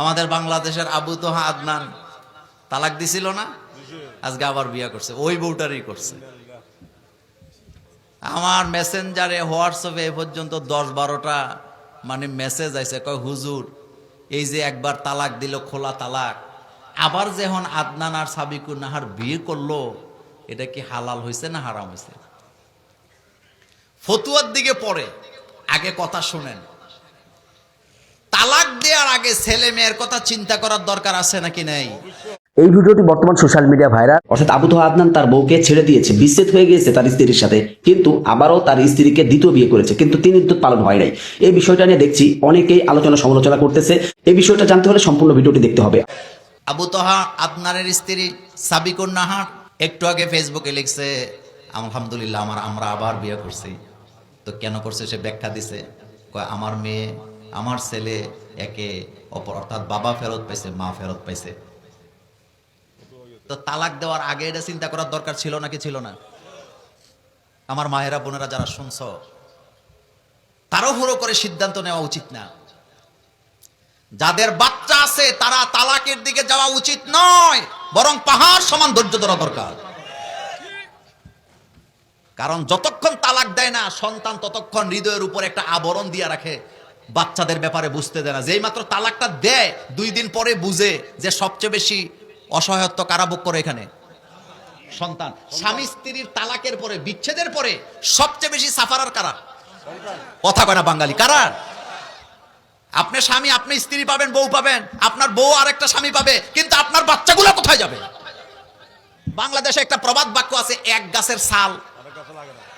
আমাদের বাংলাদেশের আবু তোহা আদনান তালাক দিছিল না? আজকে আবার বিয়া করছে। ওই বউটারই করছে। আমার মেসেঞ্জারে, হোয়াটসঅ্যাপে এ পর্যন্ত দশ বারোটা মানে মেসেজ আইছে, কয়, হুজুর, এই যে একবার তালাক দিল, খোলা তালাক। আবার যখন আদনান আর সাবিকুর নাহার বিয়ে করল, এটা কি হালাল হয়েছে না হারাম হয়েছে ফতুয়ার দিকে পড়ে। আগে কথা শুনেন। তালাক দেওয়ার আগে ছেলে মেয়ের কথা চিন্তা করার দরকার আছে নাকি নেই? এই ভিডিওটি বর্তমান সোশ্যাল মিডিয়া ভাইরাল অর্থাৎ আবু তোহা আদনান তার বউকে ছেড়ে দিয়েছে বিচ্ছেদ হয়ে গিয়েছে তার স্ত্রীর সাথে কিন্তু আবারও তার স্ত্রীকে দ্বিতীয় বিয়ে করেছে কিন্তু তিনি ইদ্যুৎ পালন হয় নাই। এই বিষয়টা নিয়ে দেখছি অনেকেই আলোচনা সমালোচনা করতেছে। এই বিষয়টা জানতে হলে সম্পূর্ণ ভিডিওটি দেখতে হবে। আবু তোহা আদনানের স্ত্রী সাবিকুর নাহার একটু আগে ফেসবুকে লিখছে আলহামদুলিল্লাহ আমার আমরা আবার বিয়ে করছি। তো কেন করছে সে ব্যাখ্যা দিছে? কয় আমার মেয়ে আমার ছেলে একে অপর, অর্থাৎ বাবা ফেরত পাইছে, মা ফেরত পাইছে। তো তালাক দেওয়ার আগে এটা চিন্তা করার দরকার ছিল নাকি ছিল না? আমার মায়েরা, বোনেরা যারা শুনছ, তাড়াহুড়ো করে সিদ্ধান্ত নেওয়া উচিত না। যাদের বাচ্চা আছে, তারা তালাকের দিকে যাওয়া উচিত নয়, বরং পাহাড় সমান ধৈর্য ধরা দরকার। কারণ যতক্ষণ তালাক দেয় না, সন্তান ততক্ষণ হৃদয়ের উপর একটা আবরণ দিয়ে রাখে। বাচ্চাদের ব্যাপারে বুঝতে দেয় না। যেই মাত্র তালাকটা দেয় দুই দিন পরে বুঝে যে সবচেয়ে বেশি অসহায়ত্ব কারাভোগ করে এখানে? সন্তান। স্বামী স্ত্রীর তালাকের পরে বিচ্ছেদের পরে সবচেয়ে বেশি সাফারার কারা? কথা কয় না বাঙালি। কারা? আপনি স্বামী আপনি স্ত্রী পাবেন বউ পাবেন। আপনার বউ আর একটা স্বামী পাবে কিন্তু আপনার বাচ্চাগুলো কোথায় যাবে? বাংলাদেশে একটা প্রবাদ বাক্য আছে এক গাছের ছাল।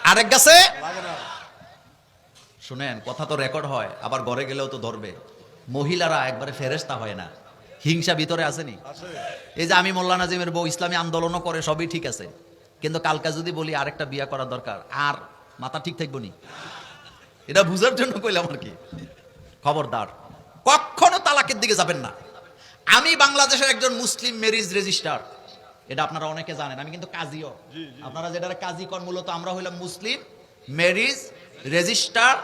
আরেক গাছে? শুনেন কথা তো রেকর্ড হয় আবার ঘরে গেলেও তো ধরবে। মহিলারা একবারে ফেরেস্তা হয় না। হিংসা ভিতরে আসেনি? এই যে আমি মোল্লা নাজিমের বউ ইসলামী আন্দোলনও করে সবই ঠিক আছে। কিন্তু কালকা যদি বলি আরেকটা বিয়া করা দরকার আর মাথা ঠিক থাকব নি? এটা বুঝার জন্য কইলাম আর কি। খবরদার। কখনো তালাকের দিকে যাবেন না। আমি বাংলাদেশের একজন মুসলিম মেরিজ রেজিস্টার এটা আপনারা অনেকে জানেন আমি কিন্তু কাজীও। আপনারা যেটা কাজী কর মূলত আমরা হইলাম মুসলিম ম্যারিজ রেজিস্টার,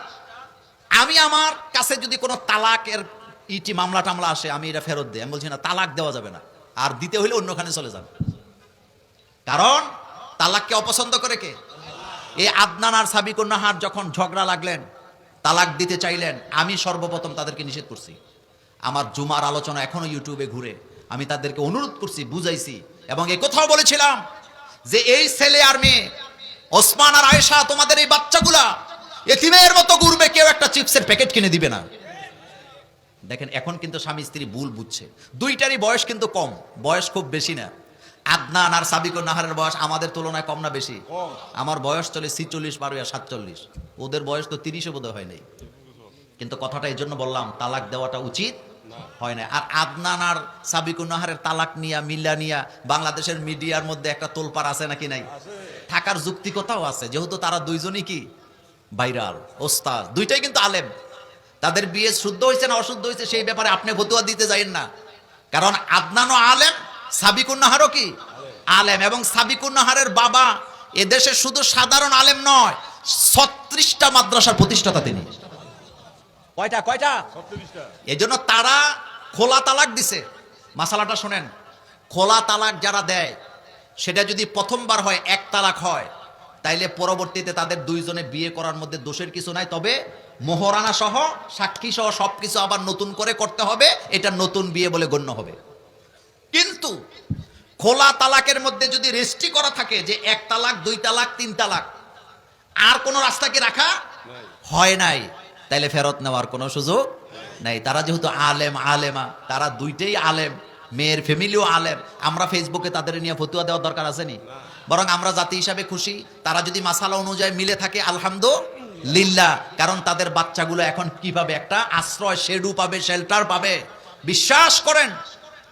আমি আমার কাছে যদি কোনো তালাকের ইটি মামলা টামলা আসে, আমি এটা ফেরত দিই। আমি বলছি, না, তালাক দেওয়া যাবে না। আর দিতে হইলে অন্যখানে চলে যাবে। কারণ তালাককে অপছন্দ করে কে? এই আদনান আর সাবিকুর নাহার যখন ঝগড়া লাগলেন, তালাক দিতে চাইলেন, আমি সর্বপ্রথম তাদেরকে নিষেধ করছি। আমার জুমার আলোচনা এখনও ইউটিউবে ঘুরে। আমি তাদেরকে অনুরোধ করছি, বুঝাইছি। এবং এ কথাও বলেছিলাম যে, এই ছেলে আর মেয়ে, ওসমান আর আয়েশা, তোমাদের এই বাচ্চাগুলা এতিমের মতো ঘুরবে কেউ একটা চিপসের প্যাকেট কিনে দিবে না। দেখেন এখন কিন্তু স্বামী স্ত্রী ভুল বুঝছে। দুইটারই বয়স কিন্তু কম বয়স খুব বেশি না। আদনান আর সাবিকুর নাহারের বয়স আমাদের তুলনায় কম না বেশি। আমার বয়স চলে ছিচল্লিশ বারো আর সাতচল্লিশ। ওদের বয়স তো তিরিশে বোধ হয় নাই। কিন্তু কথাটা এই জন্য বললাম তালাক দেওয়াটা উচিত হয় না আর আদনান আর সাবিকুর নাহারের তালাক নিয়া মিল্লা নিয়া বাংলাদেশের মিডিয়ার মধ্যে একটা তোলপার আছে নাকি নাই? থাকার যুক্তিকতাও আছে? যেহেতু তারা দুইজনই কি? ভাইরাল ওস্তাদ দুইটাই কিন্তু আলেম। তাদের বিয়ে শুদ্ধ হয়েছে না অশুদ্ধ হয়েছে সেই ব্যাপারে আপনি ফতুয়া দিতে যাইন না। কারণ আদনানও আলেম সাবিকুন্নাহারও কি? আলেম। এবং সাবিকুন্নাহারের বাবা এদেশে শুধু সাধারণ আলেম নয় ছত্রিশটা মাদ্রাসার প্রতিষ্ঠাতা তিনি। কয়টা কয়টা? এই জন্য তারা খোলা তালাক দিছে। মাসালাটা শোনেন খোলা তালাক যারা দেয় সেটা যদি প্রথমবার হয় এক তালাক হয় তাইলে পরবর্তীতে তাদের দুইজনে বিয়ে করার মধ্যে দোষের কিছু নাই, তবে মোহরানা সহ, সাক্ষী সহ সবকিছু আবার নতুন করে করতে হবে, এটা নতুন বিয়ে বলে গণ্য হবে। কিন্তু খোলা তালাকের মধ্যে যদি রেস্ট্রি করা থাকে যে এক তালাক, দুই তালাক, তিন তালাক, আর কোনো রাস্তা কি রাখা হয় নাই, তাইলে ফেরত নেওয়ার কোনো সুযোগ নাই। তারা যেহেতু আলেম, আলেমা, তারা দুইটাই আলেম, মেয়ের ফ্যামিলিও আলেম, আমরা ফেসবুকে তাদের নিয়ে ফতুয়া দেওয়ার দরকার আছে আসেনি বরং আমরা জাতি হিসাবে খুশি। তারা যদি মাসালা অনুযায়ী মিলে থাকে, আলহামদুলিল্লাহ। কারণ তাদের বাচ্চাগুলো এখন কীভাবে একটা আশ্রয় শেডু পাবে, শেল্টার পাবে? বিশ্বাস করেন,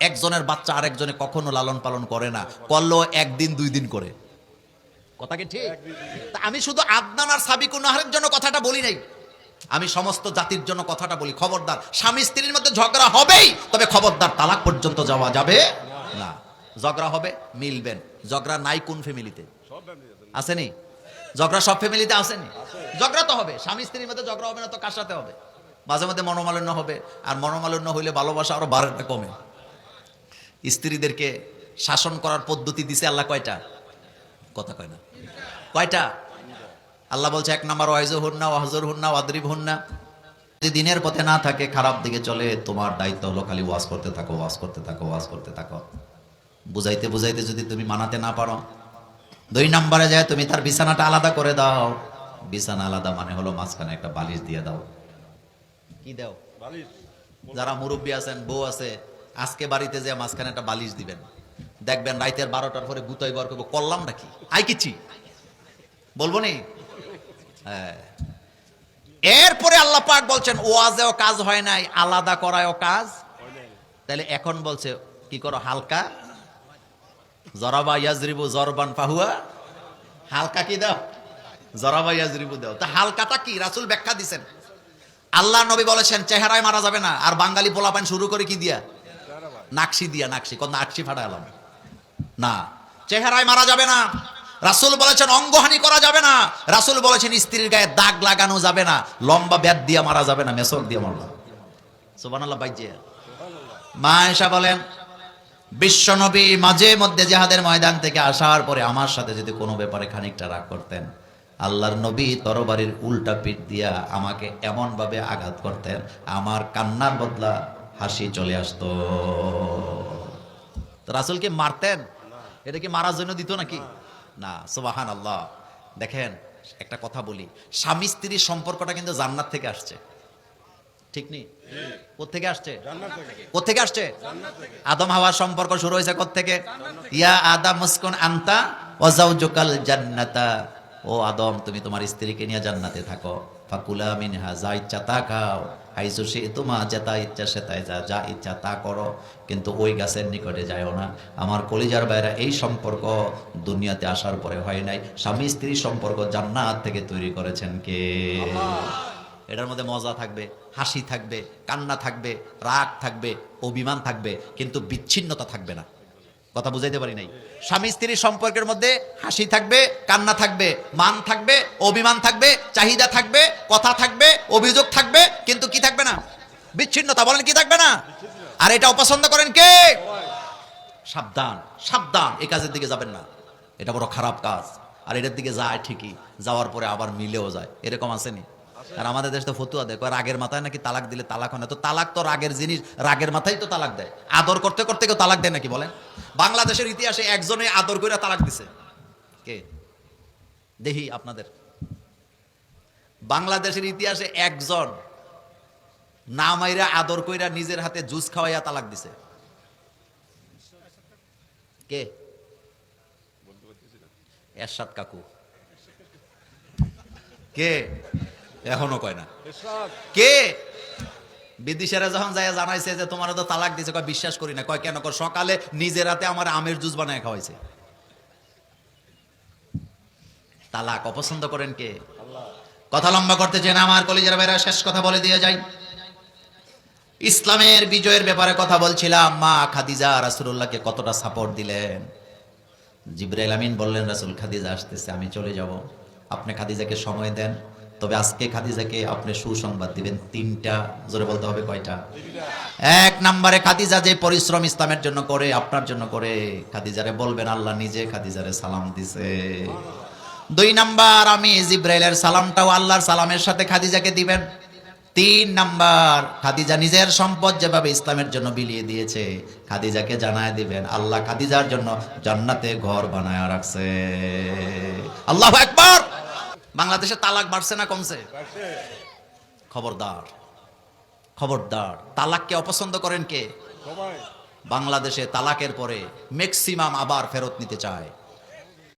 একজনের বাচ্চা আরেকজনে কখনো লালন পালন করে না। করলেও একদিন, দুই দিন করে। কথা কি ঠিক? আমি শুধু আদনান আর সাবিকুন নাহারের জন্য কথাটা বলি নাই। আমি সমস্ত জাতির জন্য কথাটা বলি। খবরদার, স্বামী স্ত্রীর মধ্যে ঝগড়া হবেই, তবে খবরদার তালাক পর্যন্ত যাওয়া যাবে না। ঝগড়া হবে মিলবেন ঝগড়া নাই কোন ফ্যামিলিতে আসেনি? ঝগড়া সব ফ্যামিলিতে আসেনি? ঝগড়া তো হবে স্বামী স্ত্রীর মধ্যে ঝগড়া হবে না তো সাথে হবে? মাঝে মাঝে মনোমালিন্য হবে আর মনোমালিন্য হইলে ভালোবাসা আরও বাড়ে কমে। স্ত্রীদেরকে শাসন করার পদ্ধতি দিছে আল্লাহ কয়টা? কথা কয় না। কয়টা? আল্লাহ বলছে এক নাম্বার ওয়াইজ হুন্না ওয়াহজর হুন্না ওয়াদরিব না। যদি দিনের পথে না থাকে খারাপ দিকে চলে তোমার দায়িত্ব হলো খালি ওয়াজ করতে থাকো ওয়াজ করতে থাকো ওয়াজ করতে থাকো। বুঝাইতে বুঝাইতে যদি তুমি মানাতে না পারো দুই নম্বরে যায় তুমি তার বিছানাটা আলাদা করে দাও। বিছানা আলাদা মানে হলো মাঝখানে একটা বালিশ দিয়ে দাও। কি দাও? বালিশ। যারা মুরব্বী আছেন বউ আছে আজকে বাড়িতে যে মাঝখানে একটা বালিশ দিবেন। দেখবেন রাইতের বারোটার পরে গুতাই বার করব। করলাম নাকি? আই কিচ্ছি? বলব নি? হ্যাঁ। এরপরে আল্লাহ পাক বলছেন ওয়াজেও কাজ হয় নাই আলাদা করায়ও কাজ তাহলে এখন বলছে কি করো হালকা? জরাবা ইয়াজরিবু জরবান পাহুয়া হালকা কি দাও? জরাবা ইয়াজরিবু দাও। তা হালকাটা কি? রাসূল ব্যাখ্যা দিছেন। আল্লাহ নবী বলেছেন, চেহারায় মারা যাবে না। আর বাঙালি পোলাপান শুরু করে কি দিয়া? নাকশি দিয়া, নাকশি। কোন নাকশি ফাটালাম না। চেহারায় মারা যাবে না। রাসুল বলেছেন, অঙ্গহানি করা যাবে না। রাসুল বলেছেন, স্ত্রীর গায়ে দাগ লাগানো যাবে না। লম্বা ব্যাট দিয়া মারা যাবে না। মেসক দিয়ে মারলাম সুবহানাল্লাহ বাইজিয়া মা এসা বলেন বিশ্বনবী মাঝে মধ্যে জেহাদের ময়দান থেকে আসার পরে আমার সাথে যদি কোনো ব্যাপারে খানিকটা রাগ করতেন, আল্লাহর নবী তরবারির উল্টা পিঠ দিয়া আমাকে এমন ভাবে আঘাত করতেন, আমার কান্নার বদলা হাসি চলে আসতো। রাসুলকে মারতেন? এটা কি মারার জন্য দিত নাকি? না সুবাহান আল্লাহ দেখেন, একটা কথা বলি স্বামী স্ত্রীর সম্পর্কটা কিন্তু জান্নাত থেকে আসছে। ঠিক নেই? কোথেকে আসছে? কোথেকে আসছে? আদম হাওয়ার সম্পর্ক শুরু হয়েছে কোথেকে ইয়া আদম মুসকুন আন্তা ওয়াজাউজুকাল জান্নাতা। ও আদম তুমি তোমার স্ত্রীকে নিয়ে জান্নাতে থাকো। ফাকুলা মিনহা যা ইচ্ছা তা খাও। হাইসু সে তোমা যেটা ইচ্ছা সেটাই যা যা ইচ্ছা তা করো। কিন্তু ওই গাছের নিকটে যায়ও না। আমার কলিজার বাইরে এই সম্পর্ক দুনিয়াতে আসার পরে হয় নাই। স্বামী স্ত্রীর সম্পর্ক জান্নাত থেকে তৈরি করেছেন কে? এটার মধ্যে মজা থাকবে, হাসি থাকবে, কান্না থাকবে, রাগ থাকবে, অভিমান থাকবে, কিন্তু বিচ্ছিন্নতা থাকবে না। কথা বুঝাইতে পারি নাই? স্বামী স্ত্রীর সম্পর্কের মধ্যে হাসি থাকবে, কান্না থাকবে, মান থাকবে, অভিমান থাকবে, চাহিদা থাকবে, কথা থাকবে, অভিযোগ থাকবে, কিন্তু কি থাকবে না? বিচ্ছিন্নতা বলেন কি থাকবে না? আর এটা অপছন্দ করেন কে? সাবধান সাবধান, এই কাজের দিকে যাবেন না। এটা বড় খারাপ কাজ। আর এটার দিকে যায় ঠিকই, যাওয়ার পরে আবার মিলেও যায়। এরকম আসেনি আর আমাদের দেশে তো ফতুয়া দেয়। রাগের মাথায় নাকি তালাক দিলে তালাক হয় না? তো তালাক তো রাগের জিনিস, রাগের মাথায় তো তালাক দেয়। আদর করতে করতে কেউ তালাক দেয় নাকি বলেন? বাংলাদেশের ইতিহাসে একজনে আদর করে তালাক দিছে। কে? দেখি আপনাদের। বাংলাদেশের ইতিহাসে একজন না মাইরা আদর কইরা নিজের হাতে জুস খাওয়াইয়া তালাক দিছে। কে? এরশাদ কাকু। কে? এখনও কয় না। কে? বিদেশেরা যখন যায় জানাইছে যে তোমার তো তালাক দিছে কয় বিশ্বাস করি না। কয় কেন? কয় সকালে নিজের হাতে আমার আমের জুস বানায় খাওয়াইছে। তালাক অপছন্দ করেন কে? কথা লম্বা করতে চেন আমার কলেজের বাইরে শেষ কথা বলে দিয়ে যাই। ইসলামের বিজয়ের ব্যাপারে কথা বলছিলাম মা খাদিজা রাসুল্লাহকে কতটা সাপোর্ট দিলেন? জিব্রাইল আমিন বললেন রাসুল খাদিজা আসতেছে আমি চলে যাব। আপনি খাদিজাকে সময় দেন তবে আজকে খাদিজাকে আপনি সুসংবাদ দিবেন। তিনটা, জোরে বলতে হবে কয়টা? এক নম্বরে খাদিজা যে পরিশ্রম ইসলামের জন্য করে, আপনার জন্য করে, খাদিজারে বলবেন, আল্লাহ নিজে খাদিজারে সালাম দিছে। দুই নাম্বার, আমি জিব্রাইলের সালামটাও আল্লাহর সালামের সাথে খাদিজাকে দিবেন। তিন নাম্বার, খাদিজা নিজের সম্পদ যেভাবে ইসলামের জন্য বিলিয়ে দিয়েছে, খাদিজাকে জানায় দিবেন, আল্লাহ খাদিজার জন্য জান্নাতে ঘর বানায় রাখছে। আল্লাহ একবার বাংলাদেশে তালাক বাড়ছে না কমছে? খবরদার খবরদার। তালাককে অপছন্দ করেন কে? বাংলাদেশে তালাকের পরে ম্যাক্সিমাম আবার ফেরত নিতে চায়।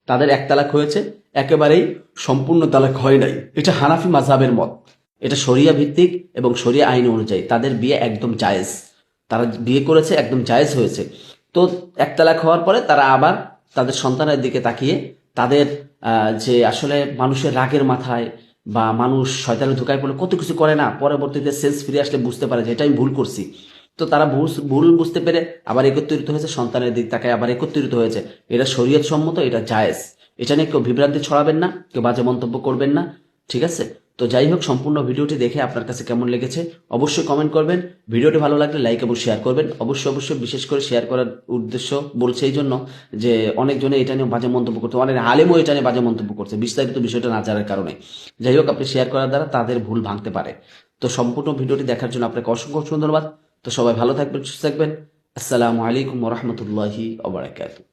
তাদের এক তালাক হয়েছে একেবারেই সম্পূর্ণ তালাক হয় নাই। এটা হানাফি মাঝহাবের মত। এটা শরিয়া ভিত্তিক এবং শরিয়া আইন অনুযায়ী। তাদের বিয়ে একদম জায়েজ। তারা বিয়ে করেছে একদম জায়েজ হয়েছে। তো এক তালাক হওয়ার পরে তারা আবার তাদের সন্তানের দিকে তাকিয়ে তাদের যে আসলে মানুষের রাগের মাথায় বা মানুষ শয়তানে ঢুকায় পড়লে কত কিছু করে না, পরবর্তীতে সেন্স ফিরে আসলে বুঝতে পারে যে এটা আমি ভুল করছি। তো তারা ভুল ভুল বুঝতে পেরে আবার একত্রিত হয়েছে, সন্তানের দিক তাকে আবার একত্রিত হয়েছে। এটা শরীয়ত সম্মত এটা জায়েজ। এটা নিয়ে কেউ বিভ্রান্তি ছড়াবেন না, কেউ বাজে মন্তব্য করবেন না, ঠিক আছে? তো যাই হোক, সম্পূর্ণ ভিডিওটি দেখে আপনার কাছে কেমন লেগেছে অবশ্যই কমেন্ট করবেন। ভিডিওটি ভালো লাগলে লাইক এবং শেয়ার করবেন। অবশ্যই অবশ্যই বিশেষ করে শেয়ার করার উদ্দেশ্য বলছে এই জন্য যে অনেকজনে এটা নিয়ে বাজে মন্তব্য করছে, অনেক আলেমও এটা নিয়ে বাজে মন্তব্য করছে, বিস্তারিত বিষয়টা না জানার কারণে। যাই হোক, আপনি শেয়ার করার দ্বারা তাদের ভুল ভাঙতে পারে। তো সম্পূর্ণ ভিডিওটি দেখার জন্য আপনাকে অসংখ্য ধন্যবাদ। তো সবাই ভালো থাকবেন, সুস্থ থাকবেন। আসসালামু আলাইকুম রহমতুল্লাহি ওবরাকাতুহ